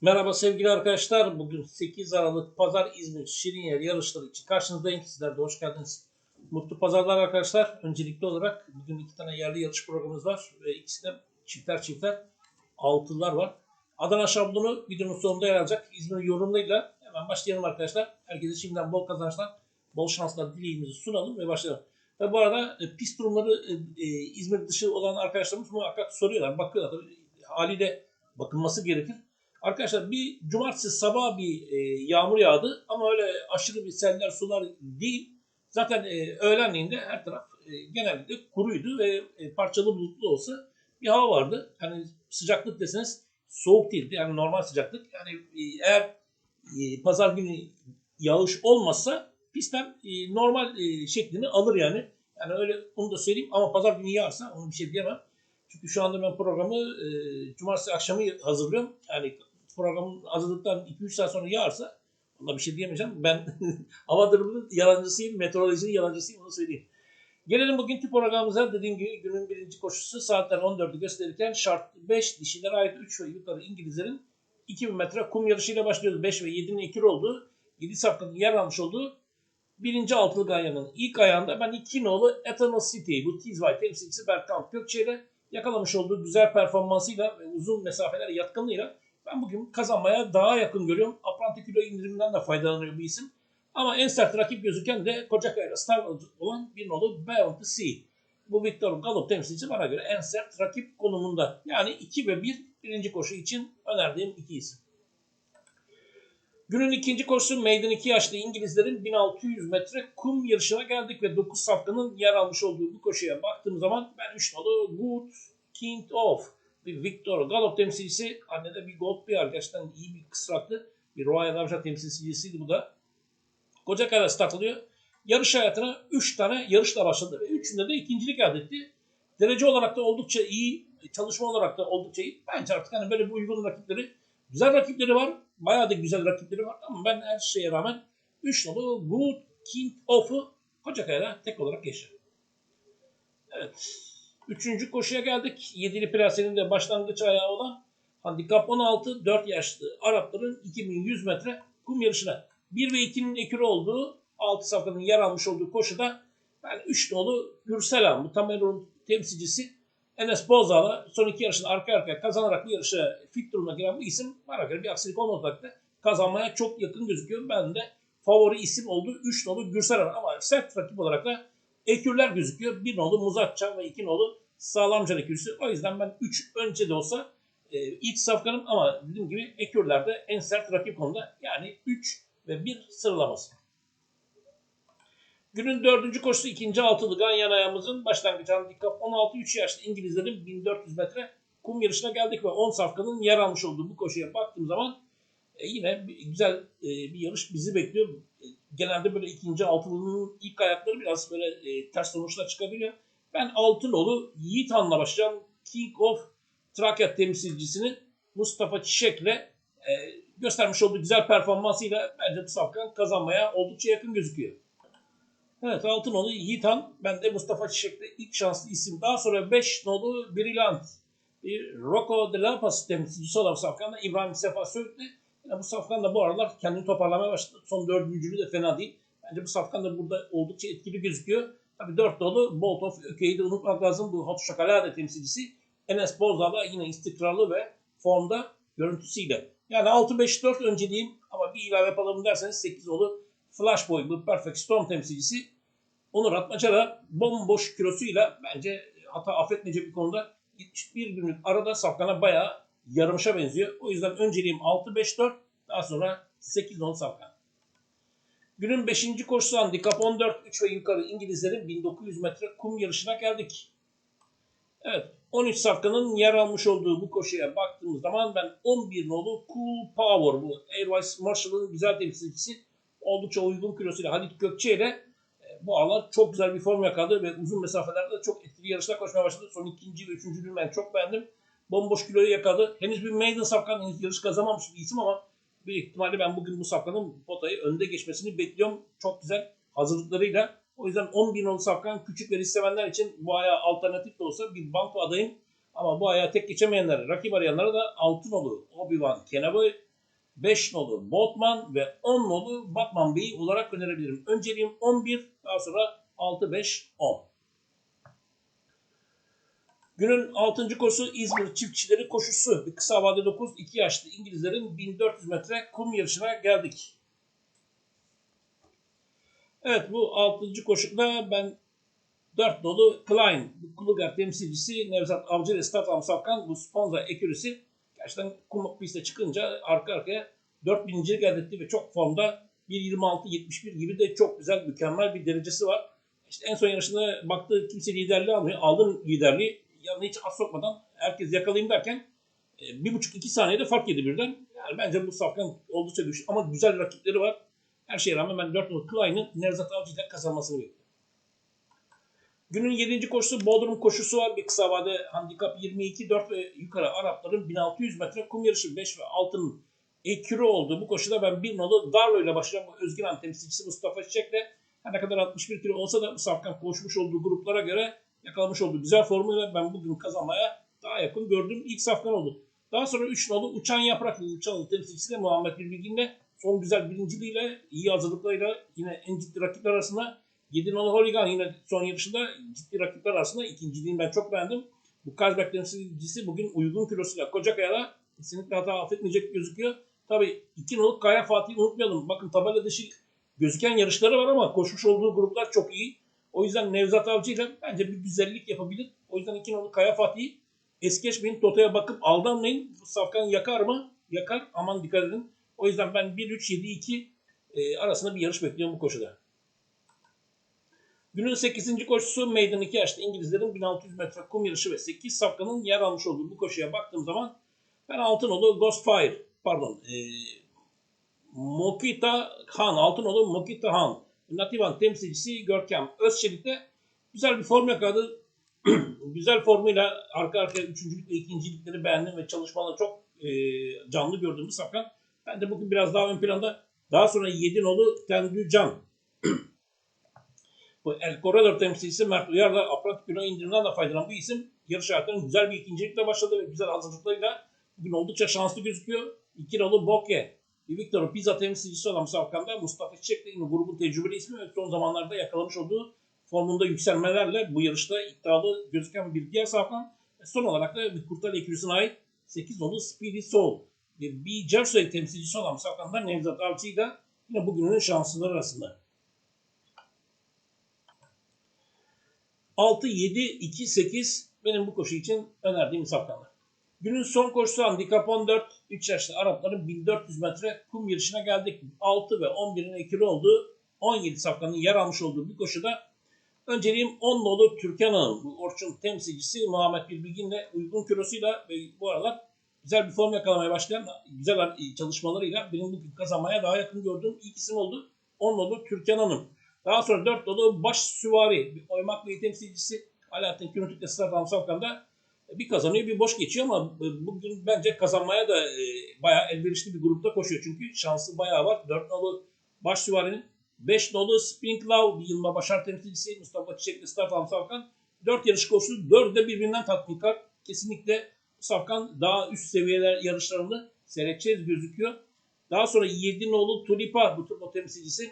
Merhaba sevgili arkadaşlar. Bugün 8 Aralık Pazar İzmir Şirinyer yarışları için karşınızdayım. Sizler de hoş geldiniz. Mutlu pazarlar arkadaşlar. Öncelikli olarak bugün iki tane yerli yarış programımız var. Ve ikisi de çiftler çiftler. Altılar var. Adana şablonu videonun sonunda yer alacak. İzmir yorumlarıyla hemen başlayalım arkadaşlar. Herkese şimdiden bol kazançlar, bol şanslar dileğimizi sunalım ve başlayalım. Ve bu arada e, pist durumları e, e, İzmir dışı olan arkadaşlarımız muhakkak soruyorlar. Bakıyorlar. Tabii Haliyle bakılması gerekir. Arkadaşlar bir cumartesi sabah bir e, yağmur yağdı ama öyle aşırı bir seller sular değil. Zaten e, öğlenliğinde her taraf e, genellikle kuruydu ve e, parçalı bulutlu olsa bir hava vardı. Hani sıcaklık deseniz soğuk değildi. Yani normal sıcaklık. Yani e, eğer e, pazar günü yağış olmazsa pistten e, normal e, şeklini alır yani. Yani öyle onu da söyleyeyim ama pazar günü yağarsa onu bir şey diyemem. Çünkü şu anda ben programı e, cumartesi akşamı hazırlıyorum. Yani programın hazırlıktan 2-3 saat sonra yağarsa ona bir şey diyemeyeceğim. Ben hava durumunun yalancısıyım, meteorolojinin yalancısıyım onu söyleyeyim. Gelelim bugünkü programımıza. Dediğim gibi günün birinci koşusu saatler 14'ü gösterirken şart 5 dişilere ait 3 ve yukarı İngilizlerin 2000 metre kum yarışıyla başlıyoruz. 5 ve 7'nin ekür olduğu, 7 safkanın yer almış olduğu birinci altılı ganyanın ilk ayağında ben iki nolu Eternal City bu Tizvay temsilcisi Berkan Kökçe ile yakalamış olduğu güzel performansıyla ve uzun mesafeler yatkınlığıyla ben bugün kazanmaya daha yakın görüyorum. Apranti kilo indiriminden de faydalanıyor bu isim. Ama en sert rakip gözüken de Kocakaya'da star olan bir nolu Bounty C. Bu Victor Galop temsilcisi bana göre en sert rakip konumunda. Yani 2 ve 1 birinci koşu için önerdiğim iki isim. Günün ikinci koşusu Maiden 2 yaşlı İngilizlerin 1600 metre kum yarışına geldik ve 9 safkanın yer almış olduğu bu koşuya baktığım zaman ben 3 nolu Good King of bir Victor Galop temsilcisi annede bir Gold bir gerçekten iyi bir kısraklı bir Royal Ramşa temsilcisiydi bu da. Koca karası takılıyor. Yarış hayatına 3 tane yarışla başladı ve 3'ünde de ikincilik elde etti. Derece olarak da oldukça iyi, çalışma olarak da oldukça iyi. Bence artık hani böyle bir uygun rakipleri, güzel rakipleri var. Bayağı da güzel rakipleri var ama ben her şeye rağmen 3 nolu Good King of'u Kocakaya'da tek olarak geçiyorum. Evet. Üçüncü koşuya geldik. Yedili Prense'nin de başlangıç ayağı olan Handikap 16 4 yaşlı Arapların 2100 metre kum yarışına 1 ve 2'nin ekürü olduğu 6 safkanın yer almış olduğu koşuda ben 3 nolu Gürselam bu Tamerun temsilcisi Enes Bozağ'la son iki yarışını arka arkaya kazanarak bu yarışa fit duruma giren bu isim bana göre bir aksilik olmamakta kazanmaya çok yakın gözüküyor. Ben de favori isim oldu 3 nolu Gürselam ama sert rakip olarak da ekürler gözüküyor. Bir nolu Muzatçan ve iki nolu Sağlamcan ekürüsü. O yüzden ben 3 önce de olsa e, ilk safkanım ama dediğim gibi ekürlerde en sert rakip konuda. Yani 3 ve 1 sıralaması. Günün dördüncü koşusu ikinci altılı Ganyan ayağımızın başlangıcı handikap 16-3 yaşlı İngilizlerin 1400 metre kum yarışına geldik ve 10 safkanın yer almış olduğu bu koşuya baktığım zaman e, yine güzel e, bir yarış bizi bekliyor. E, genelde böyle ikinci altılının ilk ayakları biraz böyle e, ters sonuçlar çıkabiliyor. Ben Altınolu Yiğit Han'la başlayan King of Trakya temsilcisinin Mustafa Çiçek'le e, göstermiş olduğu güzel performansıyla bence bu safkan kazanmaya oldukça yakın gözüküyor. Evet Altınolu Yiğit Han, ben de Mustafa Çiçek'le ilk şanslı isim. Daha sonra 5 nolu Brilliant, bir Rocco de la Paz temsilcisi olan safkanla İbrahim Sefa Söğütlü. Yani bu safkan da bu aralar kendini toparlamaya başladı. Son dördüncülüğü de fena değil. Bence bu safkan da burada oldukça etkili gözüküyor. Tabii dört dolu Boltov Öke'yi de unutmak lazım. Bu Hot Şokolade temsilcisi Enes Bozdağ'la yine istikrarlı ve formda görüntüsüyle. Yani 6-5-4 önceliğim ama bir ilave yapalım derseniz 8 olu Flash Boy bu Perfect Storm temsilcisi Onur Atmaca da bomboş kilosuyla bence hata affetmeyecek bir konuda 71 günlük arada safkana bayağı yarımışa benziyor. O yüzden önceliğim 6-5-4 daha sonra 8-10 safkan. Günün 5. koşusu handikap 14 3 ve yukarı İngilizlerin 1900 metre kum yarışına geldik. Evet 13 safkanın yer almış olduğu bu koşuya baktığımız zaman ben 11 nolu Cool Power bu Airwise Marshall'ın güzel temsilcisi oldukça uygun kilosuyla Halit Gökçe ile e, bu aralar çok güzel bir form yakaladı ve uzun mesafelerde de çok etkili yarışlar koşmaya başladı. Son ikinci ve üçüncülüğü ben çok beğendim. Bomboş kiloyu yakaladı. Henüz bir maiden safkan henüz yarış kazanmamış bir isim ama büyük ihtimalle ben bugün bu safkanın potayı önde geçmesini bekliyorum. Çok güzel hazırlıklarıyla. O yüzden 10 bin olu safkan küçük ve risk sevenler için bu ayağa alternatif de olsa bir banko adayım. Ama bu ayağa tek geçemeyenler, rakip arayanlara da altın olu Obi-Wan Kenobi 5 nolu Botman ve 10 nolu Batman Bey'i olarak önerebilirim. Önceliğim 11, daha sonra 6, 5, 10. Günün 6. koşusu İzmir çiftçileri koşusu. Bir kısa vade 9, 2 yaşlı İngilizlerin 1400 metre kum yarışına geldik. Evet bu 6. koşuda ben 4 dolu Klein, Kluger temsilcisi Nevzat Avcı ile Statham Safkan bu Sponza ekürisi gerçekten kum piste çıkınca arka arkaya 4000. elde etti ve çok formda 1.26-71 gibi de çok güzel mükemmel bir derecesi var. İşte en son yarışında baktı kimse liderliği almıyor. Aldım liderliği. Yanına hiç az sokmadan herkes yakalayayım derken e, bir buçuk iki saniyede fark yedi birden. Yani bence bu Safkan oldukça güçlü ama güzel rakipleri var. Her şeye rağmen ben 4 numaralı Klein'in Nevzat Avcı ile kazanmasını bekliyorum. Günün 7. koşusu Bodrum koşusu var. Bir kısa vade handikap 22, 4 ve yukarı Arapların 1600 metre kum yarışı 5 ve 6'nın ekürü olduğu bu koşuda ben bir nolu Darlo ile başlayan bu Özgüven temsilcisi Mustafa Çiçek'le her ne kadar 61 kilo olsa da Safkan koşmuş olduğu gruplara göre yakalamış olduğu güzel formuyla ben bugün kazanmaya daha yakın gördüğüm ilk Safkan oldu. Daha sonra 3 nolu Uçan Yaprak Uçan nolu temsilcisi de Muhammed Bilbilgin'le son güzel birinciliğiyle iyi hazırlıklarıyla yine en ciddi rakipler arasında 7 nolu Holigan yine son yarışında ciddi rakipler arasında ikinciliğini ben çok beğendim. Bu Kazbek temsilcisi bugün uygun kilosuyla Kocakaya'da kesinlikle hata affetmeyecek gözüküyor. Tabii 2 nolu Kaya Fatih'i unutmayalım. Bakın tabela dışı gözüken yarışları var ama koşmuş olduğu gruplar çok iyi. O yüzden Nevzat Avcı ile bence bir güzellik yapabilir. O yüzden 2 nolu Kaya Fatih'i es geçmeyin. Toto'ya bakıp aldanmayın. Bu safkan yakar mı? Yakar. Aman dikkat edin. O yüzden ben 1-3-7-2 e, arasında bir yarış bekliyorum bu koşuda. Günün 8. koşusu Meydan 2 yaşlı İngilizlerin 1600 metre kum yarışı ve 8 safkanın yer almış olduğu bu koşuya baktığım zaman ben Altınolu Ghostfire pardon e, Mokita Han Altınolu Mokita Han Nativan temsilcisi Görkem Özçelik de güzel bir form yakaladı. güzel formuyla arka arkaya üçüncülük ve ikincilikleri beğendim ve çalışmaları çok e, canlı gördüğümü safkan. Ben de bugün biraz daha ön planda daha sonra 7 nolu Tendü Can bu El Corredor temsilcisi Mert Uyar da aprat kilo indirimden de faydalanan bu isim yarış hayatının güzel bir ikincilikle başladı ve güzel hazırlıklarıyla bugün oldukça şanslı gözüküyor. İki nolu Bokye, Victor Pizza temsilcisi olan Safkan'da Mustafa Çiçek de grubun tecrübeli ismi ve son zamanlarda yakalamış olduğu formunda yükselmelerle bu yarışta iddialı gözüken bir diğer Safkan. Ve son olarak da bir Kurtal ekürüsüne ait 8 nolu Speedy Soul ve bir Jersey temsilcisi olan Safkan'da Nevzat Avcı'yı da yine bugünün şanslıları arasında. 6, 7, 2, 8 benim bu koşu için önerdiğim safkanlar. Günün son koşusu handikap 14. 3 yaşlı Arapların 1400 metre kum yarışına geldik. 6 ve 11'in ekili olduğu 17 safkanın yer almış olduğu bu koşuda önceliğim 10 nolu Türkan Hanım. Bu Orçun temsilcisi Muhammed Bilbilgin'le uygun kilosuyla ve bu aralar güzel bir form yakalamaya başlayan güzel çalışmalarıyla benim bugün kazanmaya daha yakın gördüğüm ilk isim oldu. 10 nolu Türkan Hanım. Daha sonra 4 dolu baş süvari, bir oymak ve temsilcisi Alaaddin Kürtük'le Stefan Safkan'da bir kazanıyor bir boş geçiyor ama bugün bence kazanmaya da e, bayağı elverişli bir grupta koşuyor. Çünkü şansı bayağı var. 4 nolu baş süvarinin 5 nolu Sprinklav bir Yılma Başar temsilcisi Mustafa Çiçekli Stefan Safkan 4 yarış koştu. 4'ü de birbirinden tatminkar. Kesinlikle Safkan daha üst seviyeler yarışlarını seyredeceğiz gözüküyor. Daha sonra 7 nolu Tulipa bu turbo temsilcisi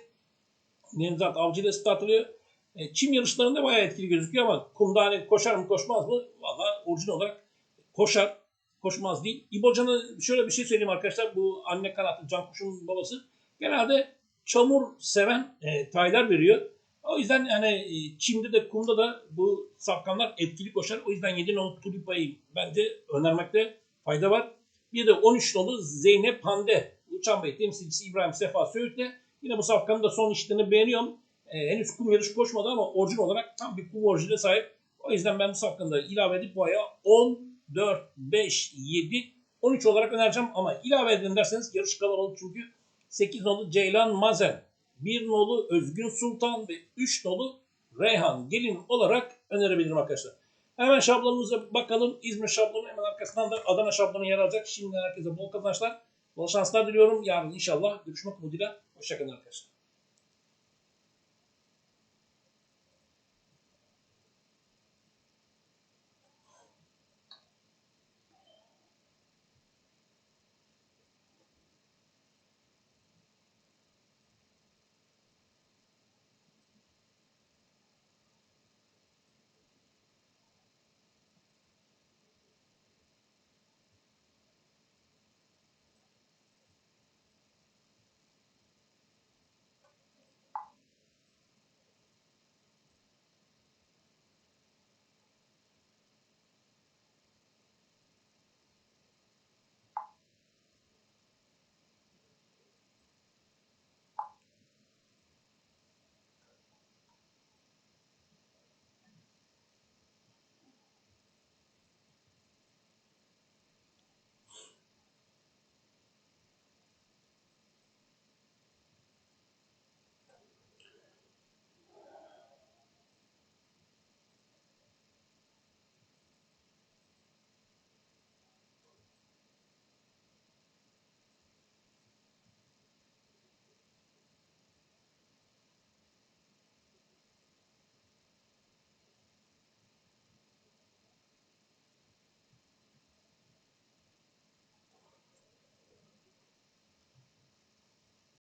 Nevzat Avcı ile start alıyor. E, çim yarışlarında bayağı etkili gözüküyor ama kumda hani koşar mı koşmaz mı? Valla orijinal olarak koşar. Koşmaz değil. İbocan'a şöyle bir şey söyleyeyim arkadaşlar. Bu anne kanatlı Can Kuş'un babası. Genelde çamur seven e, taylar veriyor. O yüzden yani e, çimde de kumda da bu safkanlar etkili koşar. O yüzden 7 nolu Tulipa'yı bence önermekte fayda var. Bir de 13 nolu Zeynep Hande. Uçan Bey temsilcisi İbrahim Sefa Söğüt'le Yine bu safkanın da son işlerini beğeniyorum. E, henüz kum yarışı koşmadı ama orijin olarak tam bir kum orijine sahip. O yüzden ben bu safkanı da ilave edip bu aya 10, 4, 5, 7, 13 olarak önereceğim. Ama ilave edin derseniz yarış kalabalık çünkü 8 nolu Ceylan Mazen, 1 nolu Özgün Sultan ve 3 nolu Reyhan Gelin olarak önerebilirim arkadaşlar. Hemen şablonumuza bakalım. İzmir şablonu hemen arkasından da Adana şablonu yer alacak. Şimdiden herkese bol kazançlar, bol şanslar diliyorum. Yarın inşallah görüşmek umuduyla. Hoşçakalın arkadaşlar.